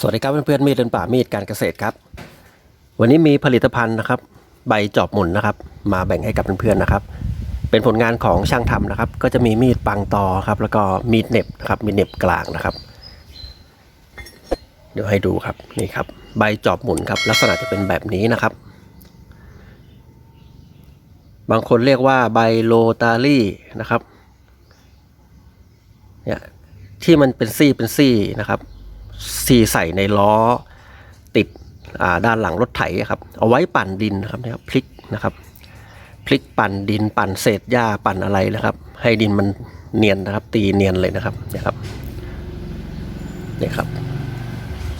สวัสดีครับเพื่อนๆมีดเดินป่ามีดการเกษตรครับ วันนี้มีผลิตภัณฑ์นะครับ ใบจอบหมุนนะครับ มาแบ่งให้กับเพื่อนๆนะครับ เป็นผลงานของช่างทำนะครับ ก็จะมีมีดปังตอครับแล้วก็มีดเน็บนะครับมีดเน็บกลางนะครับ เดี๋ยวให้ดูครับนี่ครับ ใบจอบหมุนครับลักษณะจะเป็นแบบนี้นะครับ บางคนเรียกว่าใบโลตารี่นะครับเนี่ยที่มันเป็นซี่เป็นซี่นะครับ ซีใส่ในล้อติดอด้านหลังรถไถอะครับ เอาไว้ปั่นดินนะครับเนี่ยครับพลิกนะครับพลิกปั่นดินปั่นเศษหญ้าปั่นอะไรนะครับ ให้ดินมันเนียนนะครับ ตีเนียนเลยนะครับเนี่ยครับนี่ครับ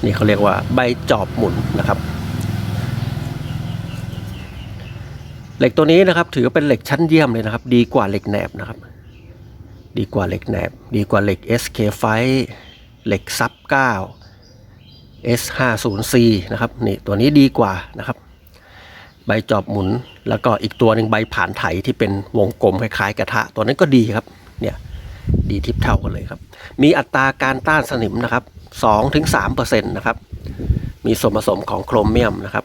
นี่เขาเรียกว่าใบจอบหมุนนะครับเหล็กตัวนี้นะครับ ถือว่าเป็นเหล็กชั้นเยี่ยมเลยนะครับ ดีกว่าเหล็กแหนบนะครับ ดีกว่าเหล็กแหนบ ดีกว่าเหล็ก SK ไฟ เหล็กซับ 9 S50C นะครับนี่ตัวนี้ดีกว่านะครับ ใบจอบหมุนแล้วก็อีกตัวหนึ่งใบผ่านไถที่เป็นวงกลมคล้ายๆ กระทะ ตัวนั้นก็ดีครับเนี่ยดีทิพเท่ากันเลยครับ มีอัตราการต้านสนิมนะครับ2-3%นะครับมีส่วนผสมของโครเมียมนะครับ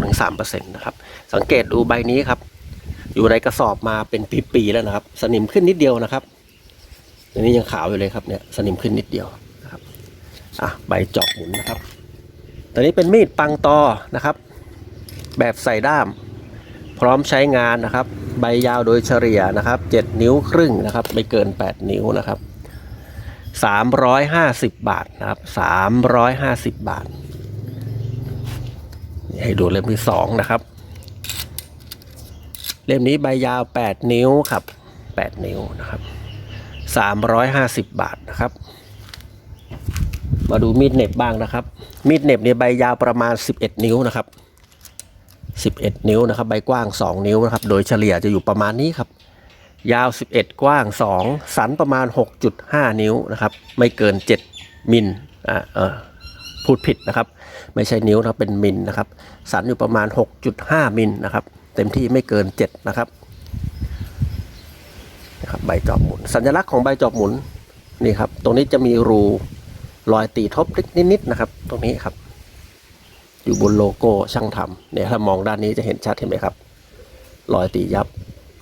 2-3%นะครับสังเกตดูใบนี้ครับ อยู่ในกระสอบมาเป็นปีๆแล้วนะครับ สนิมขึ้นนิดเดียวนะครับ อันนี้ยังขาวอยู่เลยครับเนี่ยสนิมขึ้นนิดเดียวนะครับอะใบจอบหมุนนะครับ ตัวนี้เป็นมีดปังตอนะครับ แบบใส่ด้าม พร้อมใช้งานนะครับ ใบยาวโดยเฉลี่ยนะครับ 7 นิ้วครึ่งนะครับไม่เกิน 8 นิ้วนะครับ350 บาทนะครับ 350 บาท ให้ดูเล่มที่สองนะครับ เล่มนี้ใบยาว 8 นิ้วครับ 8 นิ้วนะครับ 350 บาทนะครับ มาดูมีดเน็บบ้างนะครับ มีดเน็บเนี่ยใบยาวประมาณ 11 นิ้วนะครับ 11 นิ้วนะครับ ใบกว้าง 2 นิ้วนะครับ โดยเฉลี่ยจะอยู่ประมาณนี้ครับ ยาว 11 กว้าง 2 สันประมาณ 6.5 นิ้วนะครับ ไม่เกิน 7 มิลอ่าเออพูดผิดนะครับ ไม่ใช่นิ้วนะครับเป็นมิลนะครับ สันอยู่ประมาณ 6.5 มิลนะครับ เต็มที่ไม่เกิน 7 นะครับ นะครับใบจอบหมุน สัญลักษณ์ของใบจอบหมุนนี่ครับ ตรงนี้จะมีรูรอยตีทบเล็กนิดๆนะครับ ตรงนี้ครับ อยู่บนโลโก้ช่างทำเนี่ยถ้ามองด้านนี้จะเห็นชัดเห็นไหมครับรอยตียับ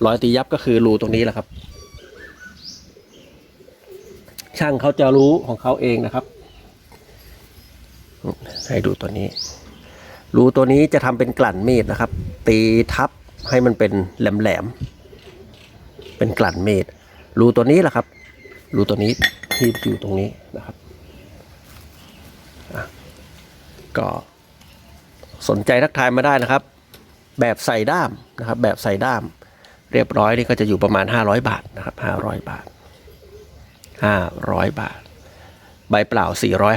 รอยตียับก็คือรูตรงนี้แหละครับ ช่างเขาจะรู้ของเขาเองนะครับให้ดูตัวนี้ รูตัวนี้จะทำเป็นกลั่นมีดนะครับ ตีทับให้มันเป็นแหลมๆ เป็นกลั่นเมดรูตัวนี้แหละครับ รูตัวนี้ที่อยู่ตรงนี้นะครับก็สนใจทักทายมาได้นะครับ แบบใส่ด้ามนะครับ แบบใส่ด้าม เรียบร้อยนี่ก็จะอยู่ประมาณ 500 บาทนะครับ 500 บาท 500 บาท ใบเปล่า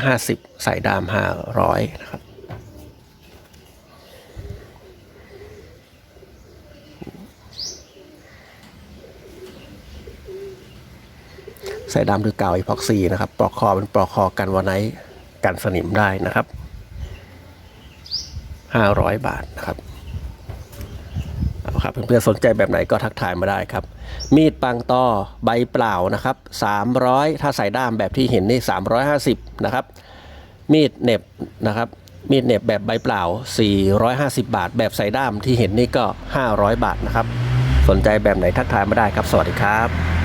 450 ใส่ด้าม 500 นะครับ ใส่ดำหรือกาวอีพ็อกซี่นะครับปลอกคอเป็นปลอกคอกันวาไนกันสนิมได้นะครับ500 บาทนะครับเอาครับเพื่อนๆสนใจแบบไหนก็ทักทายมาได้ครับ มีดปังตอใบเปล่านะครับ 300 ถ้าใส่ด้ามแบบที่เห็นนี่ 350 นะครับ มีดเน็บนะครับมีดเน็บแบบใบเปล่า 450 บาท แบบใส่ด้ามที่เห็นนี่ก็ 500 บาทนะครับ สนใจแบบไหนทักทายมาได้ครับ สวัสดีครับ